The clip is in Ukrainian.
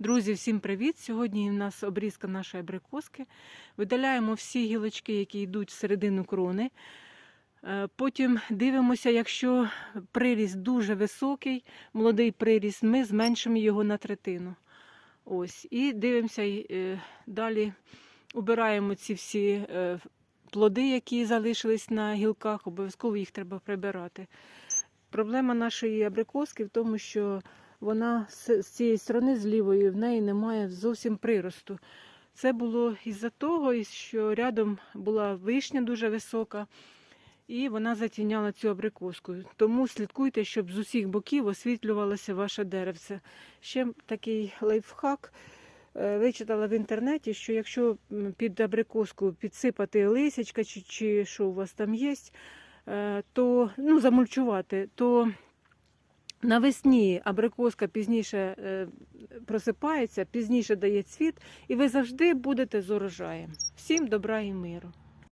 Друзі, всім привіт! Сьогодні у нас обрізка нашої абрикоски. Видаляємо всі гілочки, які йдуть всередину крони. Е, Потім дивимося, якщо приріст дуже високий, молодий приріст, ми зменшимо його на третину. Ось. І дивимося е, далі. Убираємо ці всі е, плоди, які залишились на гілках, обов'язково їх треба прибирати. Проблема нашої абрикоски в тому, що вона з цієї сторони, з лівої, в неї немає зовсім приросту. Це було із-за того, що рядом була вишня дуже висока, і вона затіняла цю абрикоску. Тому слідкуйте, щоб з усіх боків освітлювалося ваше деревце. Ще такий лайфхак. Е, Вичитала в інтернеті, що якщо під абрикоску підсипати лисячка чи, чи що у вас там є, е, то ну, замульчувати, то навесні абрикоска пізніше е, просипається, пізніше дає цвіт, і ви завжди будете з урожаєм. Всім добра і миру.